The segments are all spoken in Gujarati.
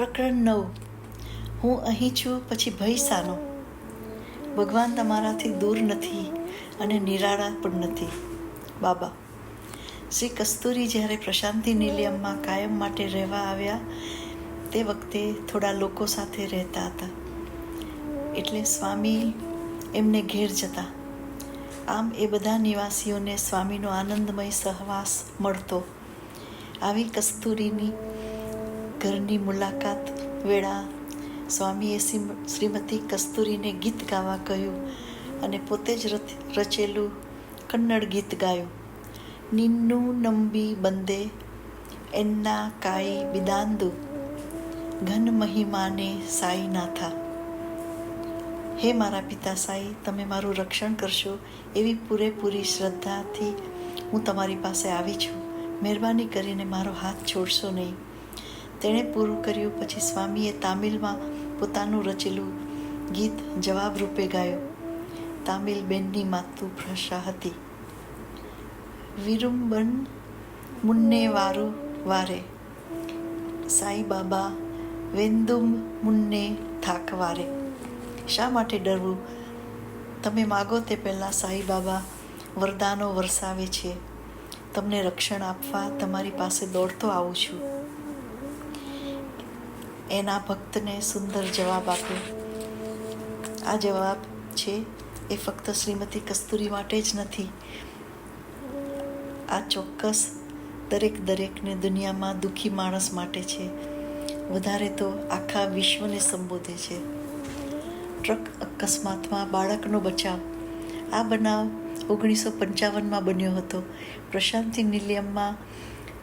પ્રકરણ નવ. હું અહીં છું, પછી ભય સાનો ભગવાન તમારાથી દૂર નથી અને નિરાળા પણ નથી. બાબા, શ્રી કસ્તુરી જ્યારે પ્રશાંતિ નિલયમમાં કાયમ માટે રહેવા આવ્યા, તે વખતે થોડા લોકો સાથે રહેતા હતા. એટલે સ્વામી એમને ઘેર જતા. આમ એ બધા નિવાસીઓને સ્વામીનો આનંદમય સહવાસ મળતો. આવી કસ્તુરીની ઘરની મુલાકાત વેળા સ્વામીએ શ્રી- શ્રીમતી કસ્તુરીને ગીત ગાવા કહ્યું અને પોતે જ રચ- રચેલું કન્નડ ગીત ગાયું. નિન્નુ નંબી બંદે, એન્ના કાઈ બિદાંદુ, ઘન મહિમાને સાઈ નાથા હે મારા પિતા સાઈ, તમે મારું રક્ષણ કરશો એવી પૂરેપૂરી શ્રદ્ધાથી હું તમારી પાસે આવી છું. મહેરબાની કરીને મારો હાથ છોડશો નહીં. તેણે પૂરું કર્યું, પછી સ્વામીએ તામિલમાં પોતાનું રચેલું ગીત જવાબ રૂપે ગાયું. તામિલ બેનની માતૃભાષા હતી. વિરુંબન મુન્ને વારુ વારે સાઈ બાબા વેન્દુમ મુન્ને થાકવારે શા માટે ડરવું? તમે માગો તે પહેલાં સાઈ બાબા વરદાનો વરસાવે છે. તમને રક્ષણ આપવા તમારી પાસે દોડતો આવું છું. એના ભક્તને સુંદર જવાબ આપ્યો. આ જવાબ છે, એ ફક્ત શ્રીમતી કસ્તુરી માટે જ નથી. આ ચોક્કસ દરેક દરેકને દુનિયામાં દુઃખી માણસ માટે છે. વધારે તો આખા વિશ્વને સંબોધે છે. ટ્રક અકસ્માતમાં બાળકનો બચાવ. આ બનાવ ઓગણીસો પંચાવનમાં બન્યો હતો. પ્રશાંતિ નિલિયમમાં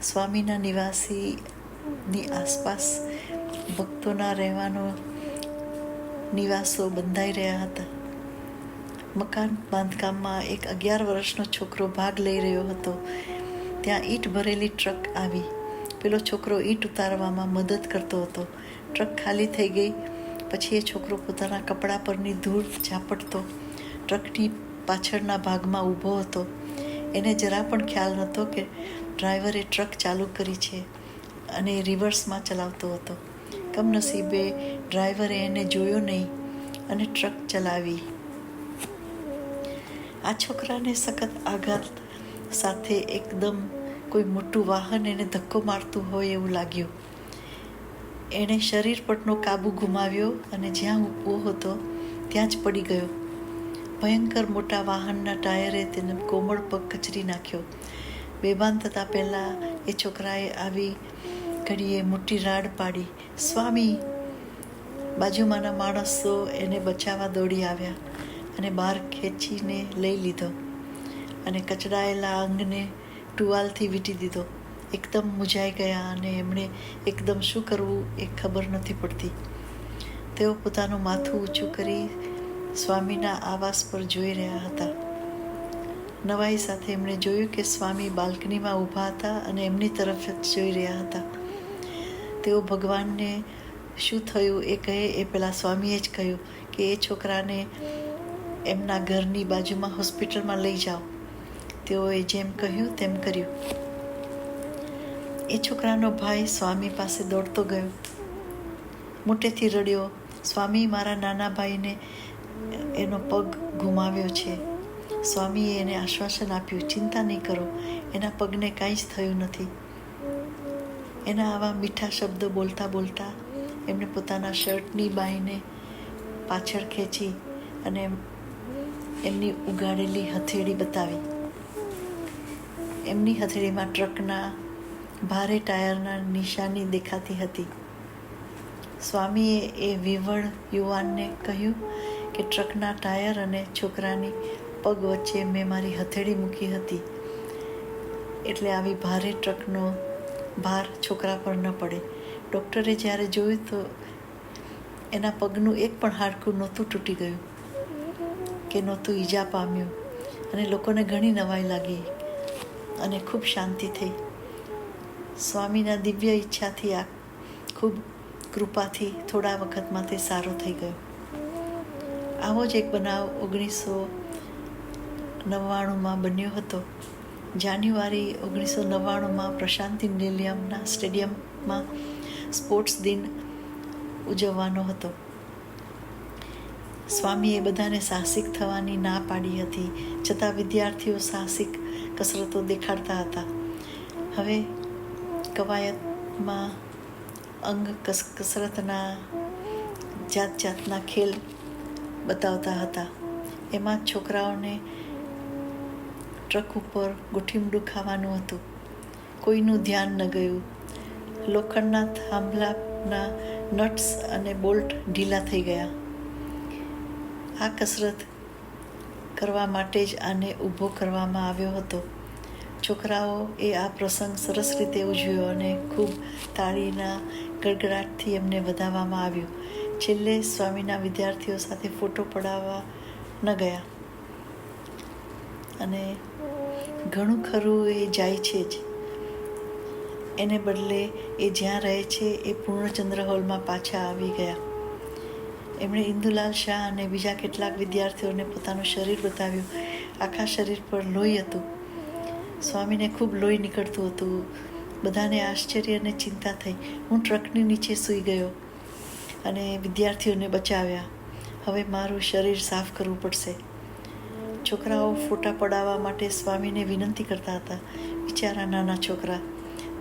સ્વામીના નિવાસીની આસપાસ ભક્તોના રહેવાનો નિવાસો બંધાઈ રહ્યા હતા. મકાન બાંધકામમાં એક અગિયાર વર્ષનો છોકરો ભાગ લઈ રહ્યો હતો. ત્યાં ઈંટ ભરેલી ટ્રક આવી. પેલો છોકરો ઈંટ ઉતારવામાં મદદ કરતો હતો. ટ્રક ખાલી થઈ ગઈ. પછી એ છોકરો પોતાના કપડા પરની ધૂળ ઝાપટતો ટ્રકની પાછળના ભાગમાં ઊભો હતો. એને જરા પણ ખ્યાલ નહોતો કે ડ્રાઈવરે ટ્રક ચાલુ કરી છે અને રિવર્સમાં ચલાવતો હતો. કમનસીબે ડ્રાઈવરે એને જોયો નહીં અને ટ્રક ચલાવી. આ છોકરાને સખત આઘાત સાથે એકદમ કોઈ મોટું વાહન એને ધક્કો મારતું હોય એવું લાગ્યું. એણે શરીર પરનો કાબુ ગુમાવ્યો અને જ્યાં ઊભો હતો ત્યાં જ પડી ગયો. ભયંકર મોટા વાહનના ટાયરે તેને કોમળ પગ કચરી નાખ્યો. બેભાન થતાં પહેલાં એ છોકરાએ આવી ઘડીએ મોટી રાડ પાડી. સ્વામી, બાજુમાંના માણસો એને બચાવવા દોડી આવ્યા અને બહાર ખેંચીને લઈ લીધો અને કચડાયેલા અંગને ટુવાલથી વીંટી દીધો. એકદમ મૂંઝાઈ ગયા અને એમણે એકદમ શું કરવું એ ખબર નથી પડતી. તેઓ પોતાનું માથું ઊંચું કરી સ્વામીના આવાસ પર જોઈ રહ્યા હતા. નવાઈ સાથે એમણે જોયું કે સ્વામી બાલ્કનીમાં ઊભા હતા અને એમની તરફ જ જોઈ રહ્યા હતા. તેઓ ભગવાનને શું થયું એ કહે એ પેલા સ્વામીએ જ કહ્યું કે એ છોકરાને એમના ઘરની બાજુમાં હોસ્પિટલમાં લઈ જાઓ. તેઓએ જેમ કહ્યું તેમ કર્યું. એ છોકરાનો ભાઈ સ્વામી પાસે દોડતો ગયો. મોટેથી રડ્યો, સ્વામી, મારા નાના ભાઈને એનો પગ ગુમાવ્યો છે. સ્વામીએ એને આશ્વાસન આપ્યું, ચિંતા નહીં કરો, એના પગને કાંઈ જ થયું નથી. એના આવા મીઠા શબ્દો બોલતા બોલતા એમને પોતાના શર્ટની બાઈને પાછળ ખેંચી અને એમની ઉગાડેલી હથેળી બતાવી. એમની હથેળીમાં ટ્રકના ભારે ટાયરના નિશાની દેખાતી હતી. સ્વામીએ એ વિવળ યુવાનને કહ્યું કે ટ્રકના ટાયર અને છોકરાની પગ વચ્ચે મેં મારી હથેળી મૂકી હતી. એટલે આવી ભારે ટ્રકનો ભાર છોકરા પર ન પડે. ડૉક્ટરે જ્યારે જોયું તો એના પગનું એક પણ હાડકું નહોતું તૂટી ગયું કે નહોતું ઈજા પામ્યું. અને લોકોને ઘણી નવાઈ લાગી અને ખૂબ શાંતિ થઈ. સ્વામીના દિવ્ય ઈચ્છાથી આ ખૂબ કૃપાથી થોડા વખતમાં તે સારો થઈ ગયો. આવો જ એક બનાવ ઓગણીસો નવ્વાણુંમાં બન્યો હતો. જાન્યુઆરી ઓગણીસો નવ્વાણુંમાં પ્રશાંતિ નિલિયમના સ્ટેડિયમમાં સ્પોર્ટ્સ દિન ઉજવવાનો હતો. સ્વામીએ બધાને સાહસિક થવાની ના પાડી હતી, છતાં વિદ્યાર્થીઓ સાહસિક કસરતો દેખાડતા હતા. હવે કવાયતમાં અંગ કસ, કસરતના જાત જાતના ખેલ બતાવતા હતા. એમાં છોકરાઓને ટ્રક ઉપર ગુઠીમડું ખાવાનું હતું. કોઈનું ધ્યાન ન ગયું. લોખંડના થાંભલાના નટ્સ અને બોલ્ટ ઢીલા થઈ ગયા. આ કસરત કરવા માટે જ આને ઊભો કરવામાં આવ્યો હતો. છોકરાઓ એ આ પ્રસંગ સરસ રીતે ઉજવ્યો અને ખૂબ તાળીના ગડગડાટથી એમને વધાવવામાં આવ્યું. છેલ્લે સ્વામીના વિદ્યાર્થીઓ સાથે ફોટો પડાવવા ન ગયા. અને ઘણું ખરું એ જાય છે જ. એને બદલે એ જ્યાં રહે છે એ પૂર્ણચંદ્ર હોલમાં પાછા આવી ગયા. એમણે ઇન્દુલાલ શાહ અને બીજા કેટલાક વિદ્યાર્થીઓને પોતાનું શરીર બતાવ્યું. આખા શરીર પર લોહી હતું. સ્વામીને ખૂબ લોહી નીકળતું હતું. બધાને આશ્ચર્ય અને ચિંતા થઈ. હું ટ્રકની નીચે સૂઈ ગયો અને વિદ્યાર્થીઓને બચાવ્યા. હવે મારું શરીર સાફ કરવું પડશે. છોકરાઓ ફોટા પડાવવા માટે સ્વામીને વિનંતી કરતા હતા. બિચારા નાના છોકરા.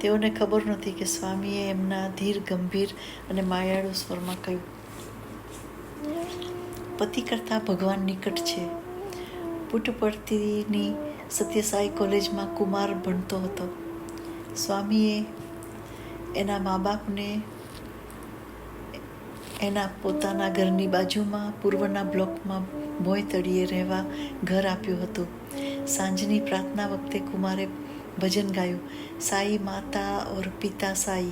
તેઓને ખબર નહોતી કે સ્વામીએ એમના ધીર, ગંભીર અને માયાળુ સ્વરમાં કહ્યું પતિ કરતાં ભગવાન નિકટ છે. પુટપર્તીની સત્યસાઈ કોલેજમાં કુમાર ભણતો હતો. સ્વામીએ એના મા બાપને એના પોતાના ઘરની બાજુમાં, પૂર્વના બ્લોકમાં ભોય તળીએ રહેવા ઘર આપ્યું હતું. સાંજની પ્રાર્થના વખતે કુમારે ભજન ગાયું, સાઈ માતા ઓર પિતા સાઈ.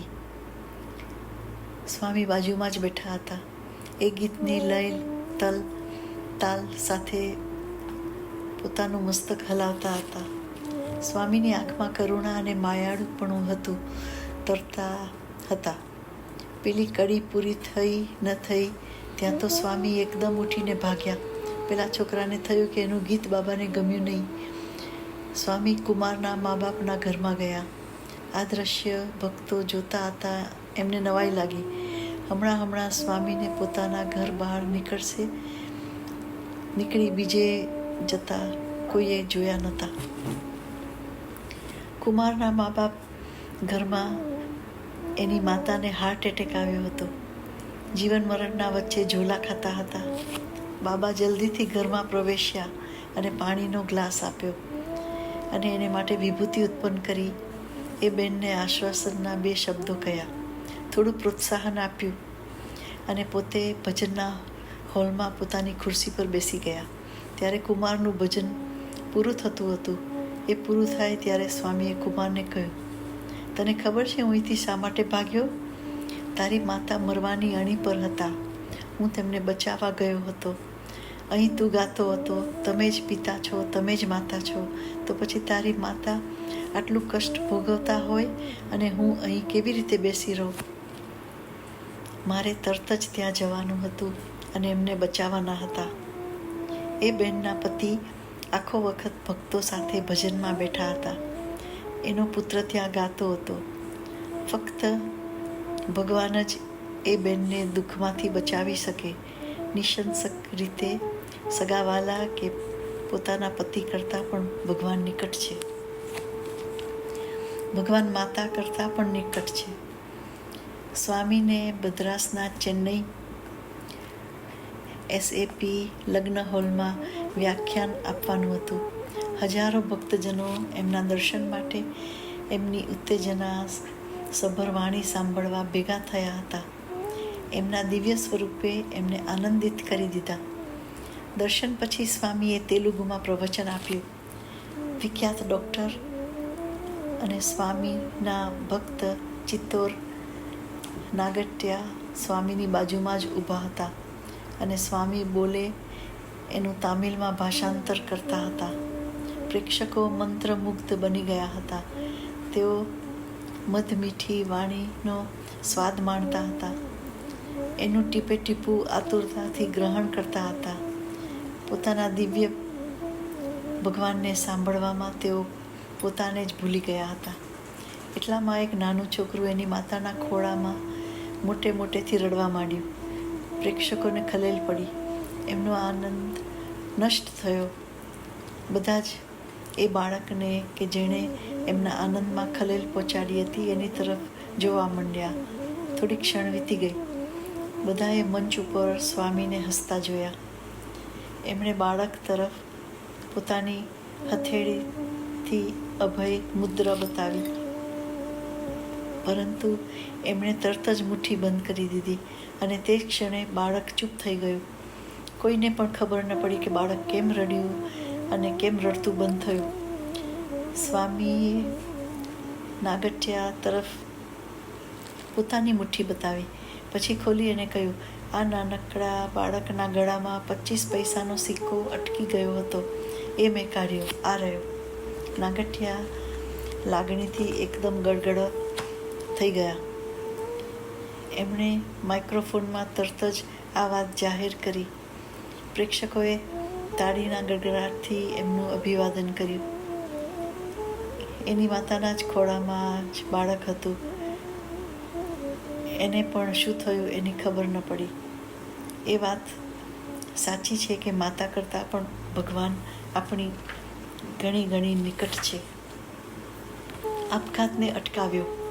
સ્વામી બાજુમાં જ બેઠા હતા. એ ગીતની લય, તલ, તાલ સાથે પોતાનું મસ્તક હલાવતા હતા. સ્વામીની આંખમાં કરુણા અને માયાળુપણું હતું, તરતા હતા. પેલી કડી પૂરી થઈ ન થઈ, ત્યાં તો સ્વામી એકદમ ઉઠીને ભાગ્યા. પેલા છોકરાને થયું કે એનું ગીત બાબાને ગમ્યું નહીં. સ્વામી કુમારના મા બાપના ઘરમાં ગયા. આ દ્રશ્ય ભક્તો જોતા હતા, એમને નવાઈ લાગી. હમણાં હમણાં સ્વામીને પોતાના ઘર બહાર નીકળશે, નીકળી બીજે જતા કોઈએ જોયા નહોતા. કુમારના મા બાપ ઘરમાં એની માતાને હાર્ટ એટેક આવ્યો હતો. જીવન મરણના વચ્ચે ઝોલા ખાતા હતા. બાબા જલ્દીથી ઘરમાં પ્રવેશ્યા અને પાણીનો ગ્લાસ આપ્યો અને એને માટે વિભૂતિ ઉત્પન્ન કરી. એ બેનને આશ્વાસનના બે શબ્દો કહ્યા. થોડું પ્રોત્સાહન આપ્યું અને પોતે ભજનના હોલમાં પોતાની ખુરશી પર બેસી ગયા. ત્યારે કુમારનું ભજન પૂરું થતું હતું. એ પૂરું થાય ત્યારે સ્વામીએ કુમારને કહ્યું તને ખબર છે હું અહીંથી શા માટે ભાગ્યો? તારી માતા મરવાની અણી પર હતા. હું તેમને બચાવવા ગયો હતો. અહીં તું ગાતો હતો, તમે જ પિતા છો, તમે જ માતા છો. તો પછી તારી માતા આટલું કષ્ટ ભોગવતા હોય અને હું અહીં કેવી રીતે બેસી રહું? મારે તરત જ ત્યાં જવાનું હતું અને એમને બચાવવાના હતા. એ બહેનના પતિ આખો વખત ભક્તો સાથે ભજનમાં બેઠા હતા. એનો પુત્ર ત્યાં ગાતો હતો. ફક્ત ભગવાન જ એ બેનને દુઃખમાંથી બચાવી શકે. નિશંસક રીતે સગાવાલા કે પોતાના પતિ કરતાં પણ ભગવાન નિકટ છે. ભગવાન માતા કરતાં પણ નિકટ છે. સ્વામીને બદ્રાસના ચેન્નઈ એસએપી લગ્ન હોલમાં વ્યાખ્યાન આપવાનું હતું. હજારો ભક્તજનો એમના દર્શન માટે એમની ઉત્તેજના સભર વાણી સાંભળવા ભેગા થયા હતા. એમના દિવ્ય સ્વરૂપે એમને આનંદિત કરી દીધા. દર્શન પછી સ્વામીએ તેલુગુમાં પ્રવચન આપ્યું. વિખ્યાત ડૉક્ટર અને સ્વામીના ભક્ત ચિત્તોર, નાગટ્યા સ્વામીની બાજુમાં જ ઊભા હતા. અને સ્વામી બોલે, એનું તામિલમાં ભાષાંતર કરતા હતા. પ્રેક્ષકો મંત્રમુગ્ધ બની ગયા હતા. તેઓ મધમીઠી વાણીનો સ્વાદ માણતા હતા. એનું ટીપે ટીપું આતુરતાથી ગ્રહણ કરતા હતા. પોતાના દિવ્ય ભગવાનને સાંભળવામાં તેઓ પોતાને જ ભૂલી ગયા હતા. એટલામાં એક નાનું છોકરું એની માતાના ખોળામાં મોટે મોટેથી રડવા માંડ્યું. પ્રેક્ષકોને ખલેલ પડી. એમનો આનંદ નષ્ટ થયો. બધા જ એ બાળકને કે જેણે એમના આનંદમાં ખલેલ પહોંચાડી હતી, એની તરફ જોવા માંડ્યા. થોડી ક્ષણ વીતી ગઈ. બધાએ મંચ ઉપર સ્વામીને હસતા જોયા. એમણે બાળક તરફ પોતાની હથેળીથી અભય મુદ્રા બતાવી. પરંતુ એમણે તરત જ મુઠ્ઠી બંધ કરી દીધી. અને તે ક્ષણે બાળક ચૂપ થઈ ગયું. કોઈને પણ ખબર ન પડી કે બાળક કેમ રડ્યું અને કેમ રડતું બંધ થયું. સ્વામીએ નાગઠિયા તરફ પોતાની મુઠ્ઠી બતાવી. પછી ખોલી અને કહ્યું, આ નાનકડા બાળકના ગળામાં પચીસ પૈસાનો સિક્કો અટકી ગયો હતો. એ મેં કાઢ્યો. આ રહ્યો. નાગઠિયા લાગણીથી એકદમ ગડગડ થઈ ગયા. એમણે માઇક્રોફોનમાં તરત જ આ વાત જાહેર કરી. પ્રેક્ષકોએ તાળીના ગડગડાટથી એમનું અભિવાદન કર્યું. એની માતાના જ ખોળામાં જ બાળક હતું. એને પણ શું થયું એની ખબર ન પડી. એ વાત સાચી છે કે માતા કરતાં પણ ભગવાન આપણી ઘણી ઘણી નિકટ છે. આપઘાતને અટકાવ્યો.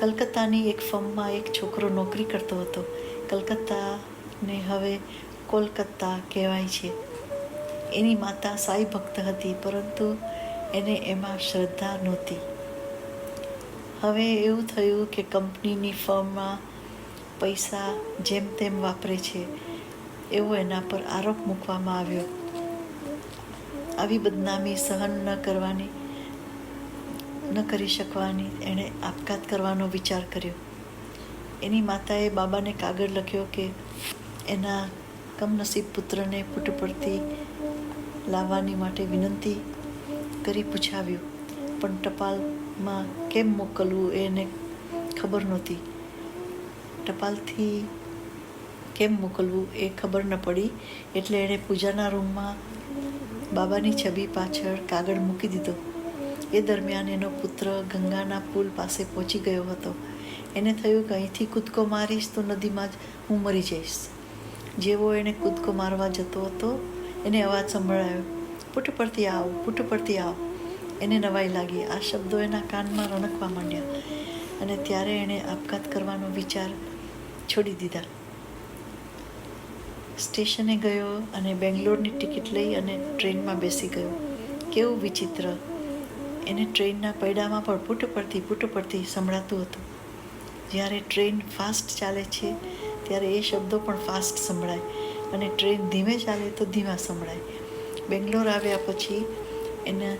કલકત્તાની એક ફર્મમાં એક છોકરો નોકરી કરતો હતો. કલકત્તાને હવે કોલકત્તા કહેવાય છે. એની માતા સાઈ ભક્ત હતી, પરંતુ એને એમાં શ્રદ્ધા નહોતી. હવે એવું થયું કે કંપનીની ફર્મમાં પૈસા જેમ તેમ વાપરે છે, એવો એના પર આરોપ મૂકવામાં આવ્યો. આવી બદનામી સહન ન કરવાની ન કરી શકવાની, એણે આપઘાત કરવાનો વિચાર કર્યો. એની માતાએ બાબાને કાગળ લખ્યો કે એના કમનસીબ પુત્રને પુટપડતી લાવવાની માટે વિનંતી કરી પૂછાવ્યું, પણ ટપાલમાં કેમ મોકલવું એને ખબર નહોતી. ટપાલથી કેમ મોકલવું એ ખબર ન પડી, એટલે એણે પૂજાના રૂમમાં બાબાની છબી પાછળ કાગળ મૂકી દીધો. એ દરમિયાન એનો પુત્ર ગંગાના પુલ પાસે પહોંચી ગયો હતો. એને થયું કે અહીંથી કૂદકો મારીશ તો નદીમાં જ હું મરી જઈશ. જેવો એણે કૂદકો મારવા જતો હતો, એને અવાજ સંભળાયો પુટ પરથી આવ પુટ પરથી આવ. એને નવાઈ લાગી. આ શબ્દો એના કાનમાં રણકવા માંડ્યા અને ત્યારે એણે આપઘાત કરવાનો વિચાર છોડી દીધા. સ્ટેશને ગયો અને બેંગ્લોરની ટિકિટ લઈ અને ટ્રેનમાં બેસી ગયો. કેવું વિચિત્ર એને ટ્રેનના પૈડામાં પણ પુટ પરથી પુટ પરથી સંભળાતું હતું. જ્યારે ટ્રેન ફાસ્ટ ચાલે છે, ત્યારે એ શબ્દો પણ ફાસ્ટ સંભળાય અને ટ્રેન ધીમે ચાલે તો ધીમા સંભળાય. બેંગ્લોર આવ્યા પછી એને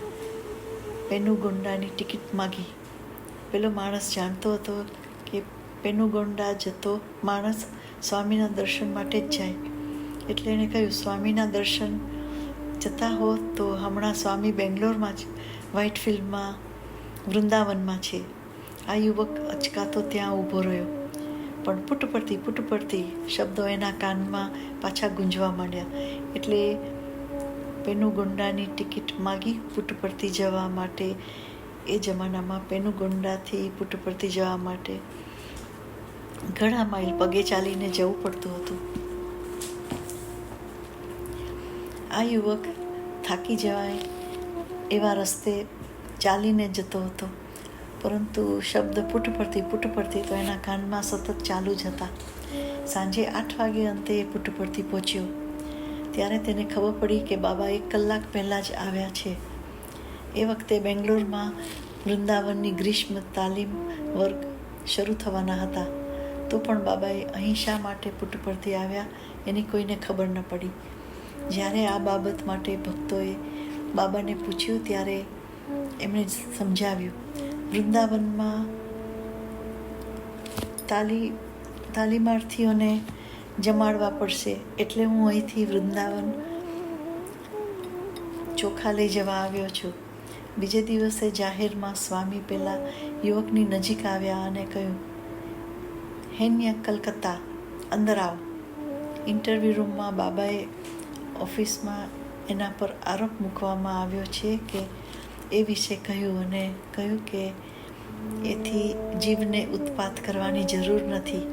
પેનુગોંડાની ટિકિટ માગી. પેલો માણસ જાણતો હતો કે પેનુગોંડા જતો માણસ સ્વામીના દર્શન માટે જ જાય. એટલે એણે કહ્યું, સ્વામીના દર્શન જતા હો તો હમણાં સ્વામી બેંગ્લોરમાં જ વ્હાઇટ ફિલ્ડમાં વૃંદાવનમાં છે. આ યુવક અચકાતો ત્યાં ઊભો રહ્યો. પણ પુટ પડતી પુટ પડતી શબ્દો એના કાનમાં પાછા ગુંજવા માંડ્યા. એટલે પેનુગોંડાની ટિકિટ માગી પુટ પડતી જવા માટે. એ જમાનામાં પેનુગોંડાથી પુટ પડતી જવા માટે ઘણા માઇલ પગે ચાલીને જવું પડતું હતું. આ યુવક થાકી જવાય એવા રસ્તે ચાલીને જતો હતો. પરંતુ શબ્દ પુટ પરથી પુટ પરથી તો એના કાનમાં સતત ચાલુ જ હતા. સાંજે આઠ વાગે અંતે એ પુટ પરથી પહોંચ્યો. ત્યારે તેને ખબર પડી કે બાબા એક કલાક પહેલાં જ આવ્યા છે. એ વખતે બેંગ્લોરમાં વૃંદાવનની ગ્રીષ્મ તાલીમ વર્ગ શરૂ થવાના હતા. તો પણ બાબાએ અહીં શા માટે પુટ પરથી આવ્યા એની કોઈને ખબર ન પડી. જ્યારે આ બાબત માટે ભક્તોએ બાબાને પૂછ્યું ત્યારે એમણે સમજાવ્યું, વૃંદાવનમાં તાલી, તાલીમાર્થીઓને જમાડવા પડશે, એટલે હું અહીંથી વૃંદાવન ચોખા લઈ જવા આવ્યો છું. બીજે દિવસે જાહેરમાં સ્વામી પહેલાં યુવકની નજીક આવ્યા અને કહ્યું, હેન્ય કલકત્તા, અંદર આવ. ઇન્ટરવ્યૂ રૂમમાં બાબાએ ઓફિસમાં એના પર આરોપ મૂકવામાં આવ્યો છે કે એ વિશે કહ્યું અને કહ્યું કે એથી જીવને ઉત્પાત કરવાની જરૂર નથી.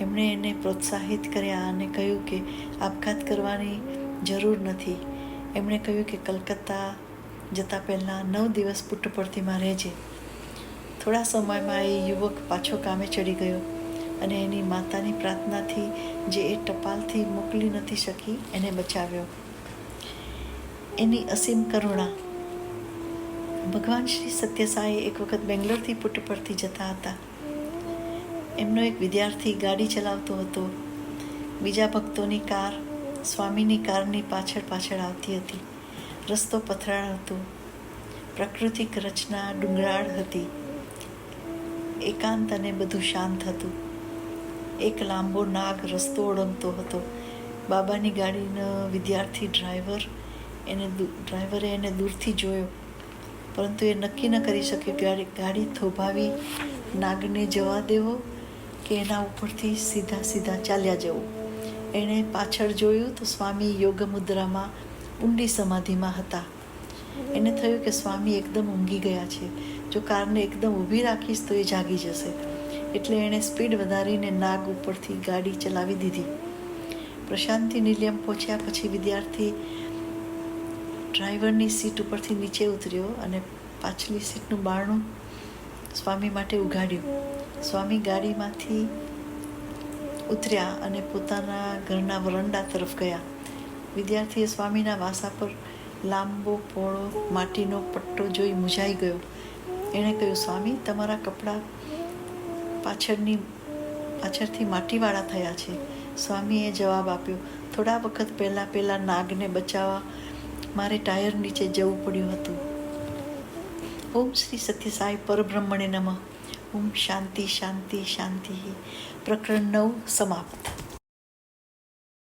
એમણે એને પ્રોત્સાહિત કર્યા અને કહ્યું કે આપઘાત કરવાની જરૂર નથી. એમણે કહ્યું કે કલકત્તા જતાં પહેલાં નવ દિવસ પુટ્ટપર્તીમાં રહેજે. થોડા સમયમાં એ યુવક પાછો કામે ચડી ગયો અને એની માતાની પ્રાર્થનાથી જે એ ટપાલથી મોકલી નથી શકી, એને બચાવ્યો. એની અસીમ કરુણા. ભગવાન શ્રી સત્યસાઈ એક વખત બેંગ્લોરથી પુટ્ટપર્તી જતા હતા. એમનો એક વિદ્યાર્થી ગાડી ચલાવતો હતો. બીજા ભક્તોની કાર, સ્વામીની કારની પાછળ પાછળ આવતી હતી. રસ્તો પથરાળ હતો પ્રાકૃતિક રચના ડુંગરાળ હતી. એકાંત અને બધું શાંત હતું. એક લાંબો નાગ રસ્તો ઓળંગતો હતો. બાબાની ગાડીનો વિદ્યાર્થી ડ્રાઈવર એને ડ્રાઈવરે એને દૂરથી જોયો. પરંતુ એ નક્કી ન કરી શક્યો કે ગાડી ગાડી થોભાવી નાગને જવા દેવો કે એના ઉપરથી સીધા સીધા ચાલ્યા જવું. એણે પાછળ જોયું તો સ્વામી યોગ મુદ્રામાં ઊંડી સમાધિમાં હતા. એને થયું કે સ્વામી એકદમ ઊંઘી ગયા છે. જો કારને એકદમ ઊભી રાખીશ તો એ જાગી જશે. એટલે એણે સ્પીડ વધારીને નાગ ઉપરથી ગાડી ચલાવી દીધી. પ્રશાંતિ નિલયમ પહોંચ્યા પછી વિદ્યાર્થી ડ્રાઈવરની સીટ ઉપરથી નીચે ઉતર્યો અને પાછલી સીટનું બારણું સ્વામી માટે ઉઘાડ્યું. સ્વામી ગાડીમાંથી ઉતર્યા અને પોતાના ઘરના વરંડા તરફ ગયા. વિદ્યાર્થીએ સ્વામીના વાસા પર લાંબો પોળો માટીનો પટ્ટો જોઈ મૂંઝાઈ ગયો. એણે કહ્યું, સ્વામી, તમારા કપડાં પાછળની, પાછળથી માટીવાળા થયા છે. સ્વામીએ જવાબ આપ્યો, થોડા વખત પહેલાં પહેલાં નાગને બચાવવા મારે ટાયર નીચે જવું પડ્યું હતું. ઓમ શ્રી સત્યસાઈ પરબ્રહ્મણે નમઃ. ઓમ શાંતિ શાંતિ શાંતિ. પ્રકરણ નવ સમાપ્ત.